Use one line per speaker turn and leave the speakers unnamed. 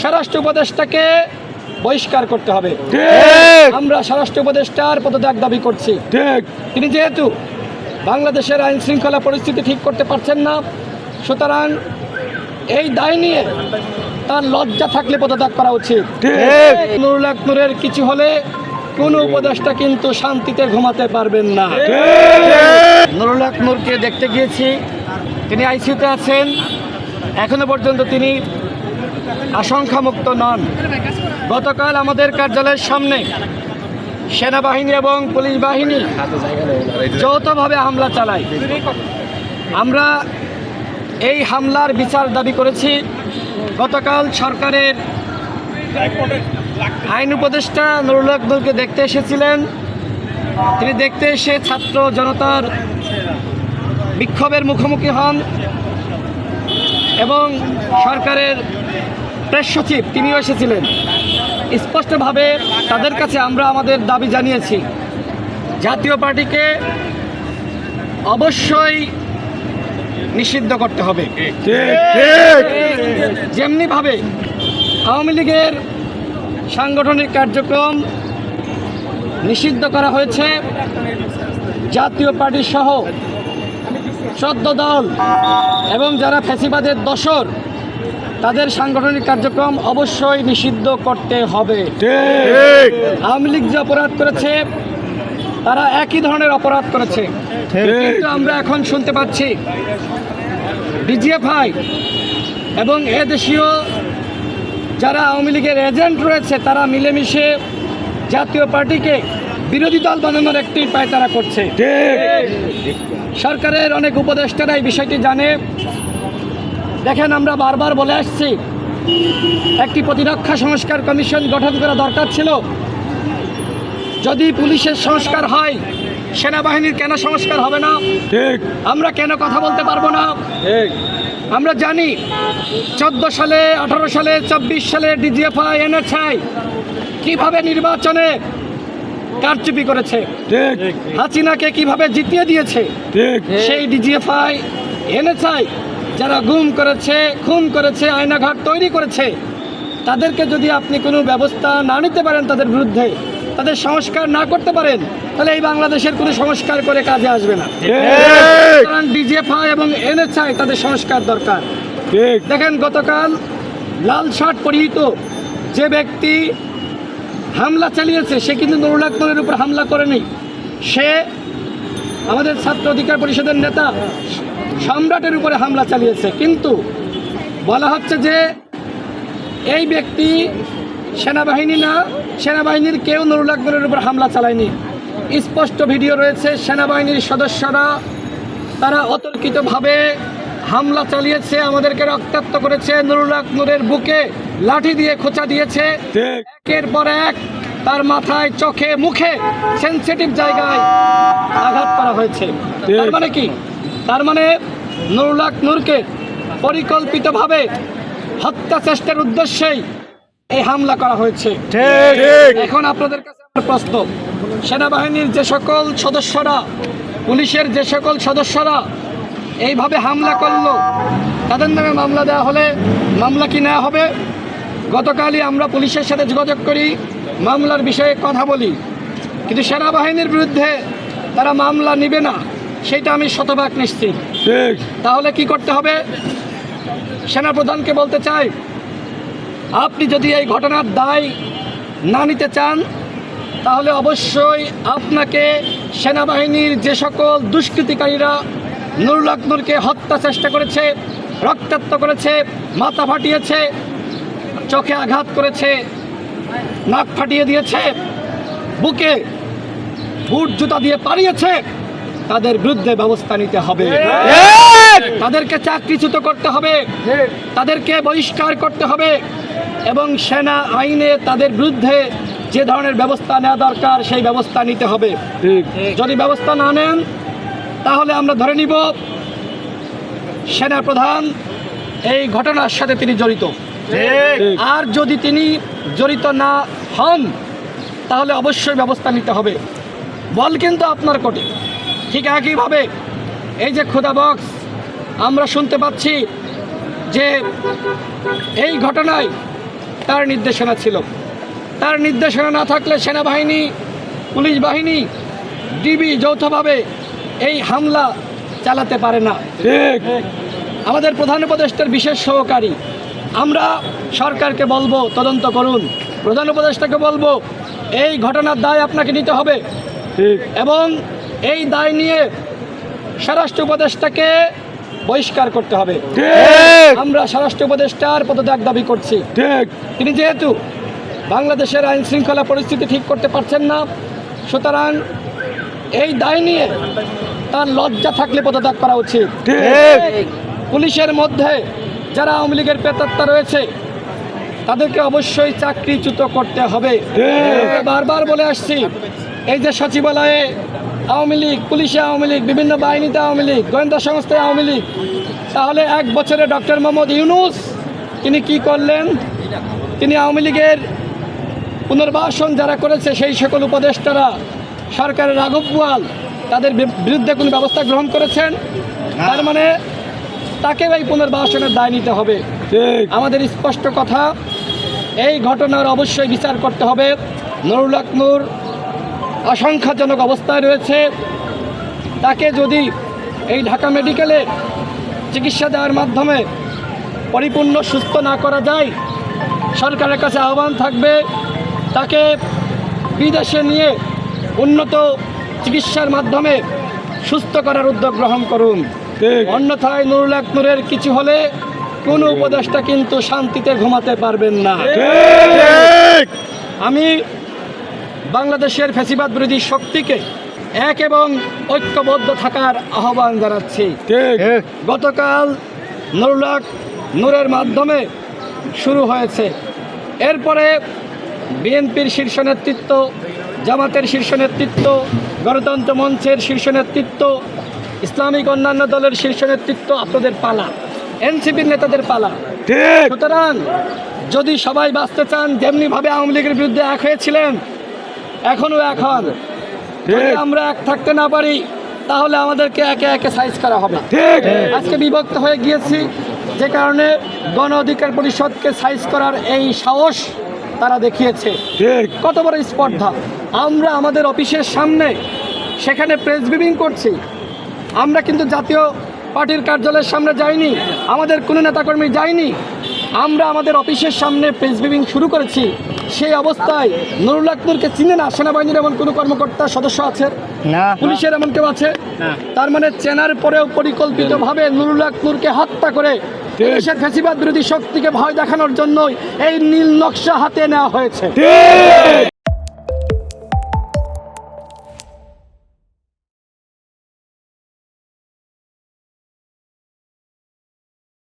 স্বরাষ্ট্র উপদেষ্টাকে বহিষ্কার করতে হবে। আমরা স্বরাষ্ট্র উপদেষ্টার পদত্যাগ দাবি করছি।
ঠিক।
তিনি যেহেতু বাংলাদেশের আইন শৃঙ্খলা পরিস্থিতি ঠিক করতে পারছেন না সুতরাং এই দায় নিয়ে তার লজ্জা থাকলে পদত্যাগ করা উচিত। নুরুল হক নূরের কিছু হলে কোনো উপদেষ্টা কিন্তু শান্তিতে ঘুমাতে পারবেন না। নুরুল হক নূরকে দেখতে গিয়েছি। তিনি আইসিউতে আছেন। এখনও পর্যন্ত তিনি আশঙ্কামুক্ত নন। গতকাল আমাদের কার্যালয়ের সামনে সেনাবাহিনী এবং পুলিশ বাহিনী যৌথভাবে হামলা চালায়। আমরা এই হামলার বিচার দাবি করেছি। গতকাল সরকারের আইন উপদেষ্টা নুরুল নূরকে দেখতে এসেছিলেন। তিনি দেখতে এসে ছাত্র জনতার বিক্ষোভের মুখোমুখি হন এবং সরকারের প্রেস সচিব তিনিও এসেছিলেন। স্পষ্টভাবে তাদের কাছে আমরা আমাদের দাবি জানিয়েছি। জাতীয় পার্টিকে অবশ্যই নিষিদ্ধ করতে হবে। যেমনিভাবে আওয়ামী লীগের সাংগঠনিক কার্যক্রম নিষিদ্ধ করা হয়েছে, জাতীয় পার্টি সহ চোদ্দ দল এবং যারা ফ্যাসিবাদের দশর তাদের সাংগঠনিক কার্যক্রম অবশ্যই নিষিদ্ধ করতে হবে। আওয়ামী লীগ যে অপরাধ করেছে তারা একই ধরনের অপরাধ করেছে। কিন্তু আমরা এখন শুনতে পাচ্ছি ডিজিএফআই এবং এদেশীয় যারা আওয়ামী লীগের এজেন্ট রয়েছে তারা মিলেমিশে জাতীয় পার্টিকে বিরোধী দল বানানোর একটি পায়তারা করছে। সরকারের অনেক উপদেষ্টারা এই বিষয়টি জানে। দেখেন আমরা বারবার বলে আসছি একটি প্রতিরক্ষা সংস্কার কমিশন গঠন করা দরকার ছিল। যদি পুলিশের সংস্কার হয় সেনাবাহিনীর কেন সংস্কার হবে না?
ঠিক।
আমরা কেন কথা বলতে পারব না?
ঠিক।
আমরা জানি চোদ্দ সালে আঠারো সালে চব্বিশ সালে ডিজিএফআই এনএসআই কীভাবে নির্বাচনে কারচুপি করেছে?
ঠিক।
হাসিনাকে কীভাবে জিতিয়ে দিয়েছে?
ঠিক।
সেই ডিজিএফআই এনএসআই যারা গুম করেছে খুন করেছে আয়নাঘাট তৈরি করেছে তাদেরকে যদি আপনি কোনো ব্যবস্থা না নিতে পারেন তাদের বিরুদ্ধে তাদের সংস্কার না করতে পারেন তাহলে এই বাংলাদেশের কোনো সংস্কার করে কাজে আসবে না। কারণ ডিজিএফআই এবং এনএসআই তাদের সংস্কার দরকার।
ঠিক।
দেখেন গতকাল লাল শার্ট পরিহিত যে ব্যক্তি হামলা চালিয়েছে সে কিন্তু নুরুল আকবরের উপর হামলা করেনি। সে আমাদের ছাত্র অধিকার পরিষদের নেতা সম্রাটের উপরে হামলা চালিয়েছে। কিন্তু বলা হচ্ছে যে এই ব্যক্তি সেনাবাহিনী না সেনাবাহিনীর কেউ নুরুল আকবরের উপর হামলা চালায়নি। স্পষ্ট ভিডিও রয়েছে সেনাবাহিনীর সদস্যরা তারা অতর্কিতভাবে হামলা চালিয়েছে আমাদেরকে রক্তাক্ত করেছে নুরুল আকবরের বুকে লাঠি দিয়ে খোঁচা দিয়েছে। একের পর এক তার মাথায় চোখে মুখে সেন্সিটিভ জায়গায় আঘাত করা হয়েছে। তার মানে কি? তার মানে নুরুলাক নূরকে পরিকল্পিতভাবে হত্যা চেষ্টার উদ্দেশ্যেই এই হামলা করা হয়েছে। এখন আপনাদের কাছে আমার প্রশ্ন সেনাবাহিনীর যে সকল সদস্যরা পুলিশের যে সকল সদস্যরা এইভাবে হামলা করল তাদের নামে মামলা দেওয়া হলে মামলা কি নেওয়া হবে? গতকালই আমরা পুলিশের সাথে যোগাযোগ করি মামলার বিষয়ে কথা বলি। কিন্তু সেনাবাহিনীর বিরুদ্ধে তারা মামলা নেবে না। সেটা আমি শতভাগ নিশ্চিত।
ঠিক।
তাহলে কি করতে হবে? সেনাপ্রধানকে বলতে চাই আপনি যদি এই ঘটনার দায় না নিতে চান তাহলে অবশ্যই আপনাকে সেনাবাহিনীর যে সকল দুষ্কৃতিকারীরা নুরুল আকনুরকে হত্যা চেষ্টা করেছে রক্তাক্ত করেছে মাথা ফাটিয়েছে চোখে আঘাত করেছে নাক ফাটিয়ে দিয়েছে বুকে বুট জুতা দিয়ে পাড়িয়েছে তাদের বিরুদ্ধে ব্যবস্থা নিতে হবে। তাদেরকে চাকরিচ্যুত করতে হবে। তাদেরকে বহিষ্কার করতে হবে এবং সেনা আইনে তাদের বিরুদ্ধে যে ধরনের ব্যবস্থা নেওয়া দরকার সেই ব্যবস্থা নিতে হবে। যদি ব্যবস্থা না নেন তাহলে আমরা ধরে নিব সেনা প্রধান এই ঘটনার সাথে তিনি জড়িত। আর যদি তিনি জড়িত না হন তাহলে অবশ্যই ব্যবস্থা নিতে হবে। বল কিন্তু আপনার কোটে। ঠিক একইভাবে এই যে ক্ষুদা বক্স আমরা শুনতে পাচ্ছি যে এই ঘটনায় তার নির্দেশনা ছিল। তার নির্দেশনা না থাকলে সেনাবাহিনী পুলিশ বাহিনী ডিবি যৌথভাবে এই হামলা চালাতে পারে না।
ঠিক।
আমাদের প্রধান উপদেষ্টার বিশেষ সহকারী আমরা সরকারকে বলব তদন্ত করুন। প্রধান উপদেষ্টাকে বলব এই ঘটনার দায় আপনাকে নিতে হবে।
ঠিক।
এবং এই দায় নিয়ে স্বরাষ্ট্র উপদেষ্টাকে বহিষ্কার করতে হবে। আমরা স্বরাষ্ট্র উপদেষ্টার পদত্যাগ দাবি করছি।
ঠিক।
তিনি যেহেতু বাংলাদেশের আইন শৃঙ্খলা পরিস্থিতি ঠিক করতে পারছেন না সুতরাং এই দায় নিয়ে তার লজ্জা থাকলে পদত্যাগ করা উচিত। পুলিশের মধ্যে যারা আওয়ামী লীগের প্রেতাত্মা রয়েছে তাদেরকে অবশ্যই চাকরিচ্যুত করতে হবে। আমরা বারবার বলে আসছি এই যে সচিবালয়ে আওয়ামী লীগ পুলিশে আওয়ামী লীগ বিভিন্ন বাহিনীতে আওয়ামী লীগ গোয়েন্দা সংস্থায় আওয়ামী লীগ। তাহলে এক বছরে ডক্টর মোহাম্মদ ইউনুস তিনি কি করলেন? তিনি আওয়ামী লীগের পুনর্বাসন যারা করেছে সেই সকল উপদেষ্টারা সরকারের রাঘব বোয়াল তাদের বিরুদ্ধে কোনো ব্যবস্থা গ্রহণ করেছেন? তার মানে তাকে এই পুনর্বাসনের দায় নিতে হবে। আমাদের স্পষ্ট কথা এই ঘটনার অবশ্যই বিচার করতে হবে। নুরুল হক নূর আশঙ্কাজনক অবস্থায় রয়েছে। তাকে যদি এই ঢাকা মেডিকেলে চিকিৎসা দেওয়ার মাধ্যমে পরিপূর্ণ সুস্থ না করা যায় সরকারের কাছে আহ্বান থাকবে তাকে বিদেশে নিয়ে উন্নত চিকিৎসার মাধ্যমে সুস্থ করার উদ্যোগ গ্রহণ করুন। অন্যথায় নুরুল হক নূরের কিছু হলে কোনো উপদেষ্টা কিন্তু শান্তিতে ঘুমাতে পারবেন না। আমি বাংলাদেশের ফেসিবাদ বিরোধী শক্তিকে এক এবং ঐক্যবদ্ধ থাকার আহ্বান জানাচ্ছি।
ঠিক।
গতকাল নুরুল হক নূরের মাধ্যমে শুরু হয়েছে। এরপরে বিএনপির শীর্ষ নেতৃত্ব জামাতের শীর্ষ নেতৃত্ব গণতন্ত্র মঞ্চের শীর্ষ নেতৃত্ব ইসলামিক অন্যান্য দলের শীর্ষ নেতৃত্ব আপনাদের পালা এনসিপির নেতাদের পালা।
ঠিক।
সুতরাং যদি সবাই বাঁচতে চান যেমনিভাবে আওয়ামী লীগের বিরুদ্ধে এক হয়েছিলেন এখনও এখন যদি আমরা এক থাকতে না পারি তাহলে আমাদেরকে একে একে সাইজ করা হবে। আজকে বিভক্ত হয়ে গিয়েছি যে কারণে গণ অধিকার পরিষদকে সাইজ করার এই সাহস তারা দেখিয়েছে। কত বড় স্পর্ধা। আমরা আমাদের অফিসের সামনে সেখানে প্রেস ব্রিফিং করছি। আমরা কিন্তু জাতীয় পার্টির কার্যালয়ের সামনে যাইনি আমাদের কোনো নেতাকর্মী যায়নি। আমরা আমাদের অফিসের সামনে প্রেস ব্রিফিং শুরু করেছি। সেই অবস্থায় নুরুল আকনুরকে চিনে না সেনাবাহিনীর এমন কোনো কর্মকর্তা সদস্য আছে?
না
পুলিশের এমন কেউ আছে? তার মানে চেনার পরেও পরিকল্পিতভাবে নুরুল আকনুরকে হত্যা করে পুলিশের ফেসিবাদ বিরোধী শক্তিকে ভয় দেখানোর জন্যই এই নীল নকশা হাতে নেওয়া হয়েছে।